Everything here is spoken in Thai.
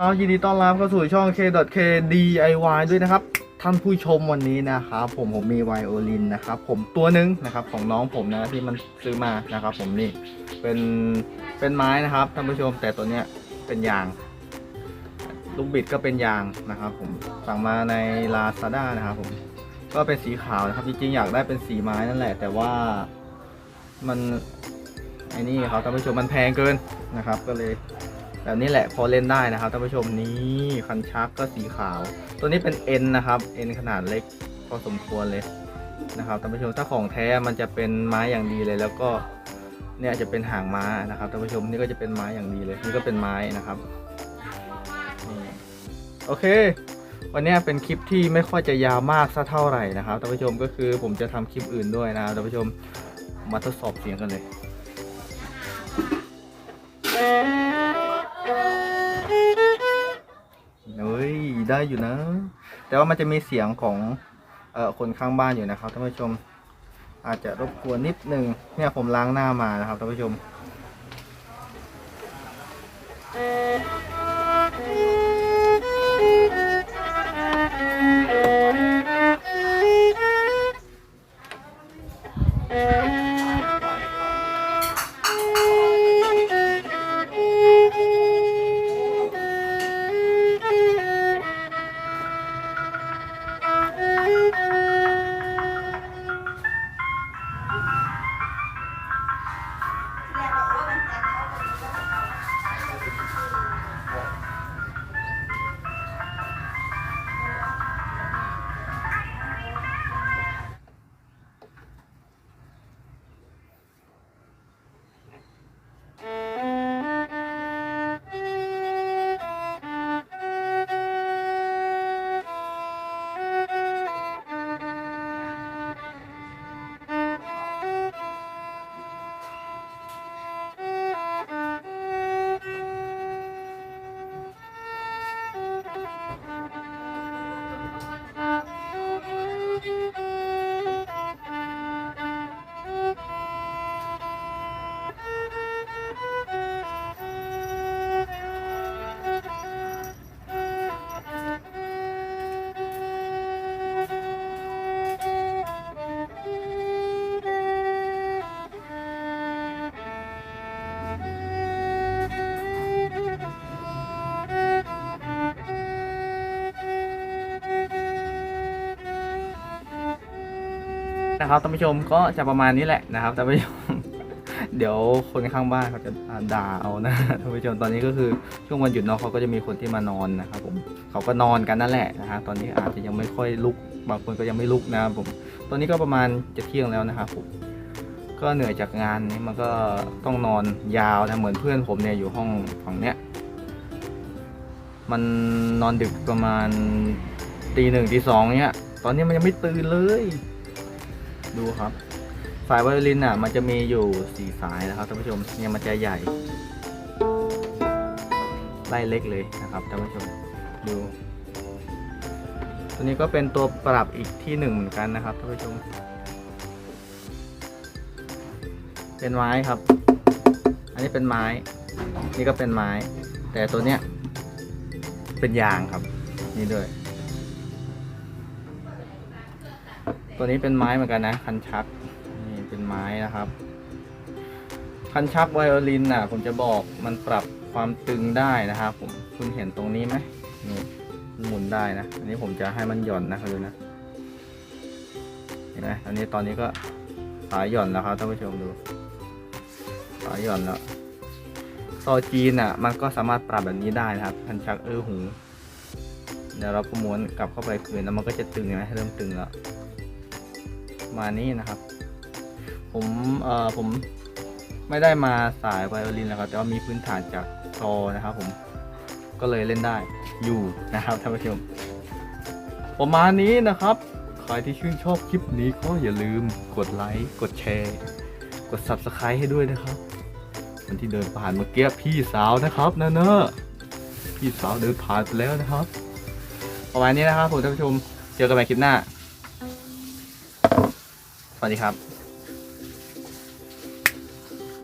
ครับยินดีต้อนรับเข้าสู่ช่อง K.K DIY ด้วยนะครับ ท่านผู้ชมวันนี้นะครับผมผมมีไวโอลินนะครับผมตัวหนึ่งนะครับของน้องผมนะที่มันซื้อมานะครับ ผมนี่เป็นเป็นไม้นะครับท่านผู้ชมแต่ตัวเนี้ยเป็นยาง ลูกบิดก็เป็นยางนะครับ ผมสั่งมาใน Lazada นะครับผมก็เป็นสีขาวนะครับจริงๆอยากได้เป็นสีไม้นั่นแหละ แต่ว่ามันไอ้นี่ครับท่านผู้ชมมันแพงเกินนะครับ ก็เลย แบบนี้แหละพอเล่นได้นะครับท่านผู้ชมนี่คันชักก็สีขาว ตัวนี้เป็นเอ็นนะครับเอ็นขนาดเล็กพอสมควรเลยนะครับท่านผู้ชมถ้าของแท้มันจะเป็นไม้อย่างดีเลย แล้วก็เนี่ยจะเป็นหางม้านะครับท่านผู้ชมนี่ก็จะเป็นไม้อย่างดีเลยนี่ก็เป็นไม้นะครับโอเค วันนี้เป็นคลิปที่ไม่ค่อยจะยาวมากสักเท่าไหร่นะครับท่านผู้ชมก็คือผมจะทำคลิปอื่นด้วยนะครับท่านผู้ชมมาทดสอบเสียงกันเลย ได้อยู่นะ แต่ว่ามันจะมีเสียงของเอ่อคนข้างบ้านอยู่นะครับท่านผู้ชม อาจจะรบกวนนิดนึงเนี่ยผมล้างหน้ามานะครับท่านผู้ชม นะครับท่านผู้ชมก็จะประมาณนี้แหละนะครับท่านผู้ชมเดี๋ยวคนข้างบ้านเขาจะด่าเอานะท่านผู้ชมตอนนี้ก็คือช่วงวันหยุดเนาะเขาก็จะมีคนที่มานอนนะครับผมเขาก็นอนกันนั่นแหละนะฮะตอนนี้อาจจะยังไม่ค่อยลุก บางคนก็ยังไม่ลุกนะครับผม ตอนนี้ก็ประมาณจะเที่ยงแล้วนะครับผมก็เหนื่อยจากงานนี้มันก็ต้องนอนยาวนะเหมือนเพื่อนผมเนี่ยอยู่ห้องฝั่งเนี้ยมันนอนดึกประมาณตีหนึ่งตีสองเนี้ยตอนนี้มันยังไม่ตื่นเลย ดูครับ สายไวโอลินอะ มันจะมีอยู่สี่สายนะครับท่านผู้ชมเนี่ยมันจะใหญ่ ไล่เล็กเลยนะครับท่านผู้ชมดู ตัวนี้ก็เป็นตัวปรับอีกที่หนึ่งเหมือนกันนะครับท่านผู้ชม เป็นไม้ครับ อันนี้เป็นไม้ นี่ก็เป็นไม้ แต่ตัวเนี้ยเป็นยางครับ นี่ด้วย ตัวนี้เป็นไม้เหมือนกันนะ คันชักนี่เป็นไม้นะครับ คันชักไวโอลินน่ะ ผมจะบอกมันปรับความตึงได้นะครับ ผมคุณเห็นตรงนี้ไหมนี่มันหมุนได้นะ อันนี้ผมจะให้มันหย่อนนะครับดูนะเห็นไหมอันนี้ตอนนี้ก็สายหย่อนแล้วครับท่านผู้ชมดู สายหย่อนแล้วซอจีนอะ มันก็สามารถปรับแบบนี้ได้นะครับ คันชักเออหูเดี๋ยวเราก็ม้วนกลับเข้าไปคืนแล้วมันก็จะตึงเห็นไหมเริ่มตึงแล้ว มานี่นะครับ ผมเอ่อผมไม่ได้มาสายไวโอลินนะครับ แต่ว่ามีพื้นฐานจากซอนะครับ ผมก็เลยเล่นได้อยู่นะครับท่านผู้ชมประมาณนี้นะครับ ใครที่ชื่นชอบคลิปนี้ก็อย่าลืมกดไลค์กดแชร์ กด subscribe ให้ด้วยนะครับคนที่เดินผ่านเมื่อกี้พี่สาวนะครับนะเนอะพี่สาวเดินผ่านไปแล้วนะครับ ประมาณนี้นะครับผมท่านผู้ชม เจอกันใหม่คลิปหน้า สวัสดีครับ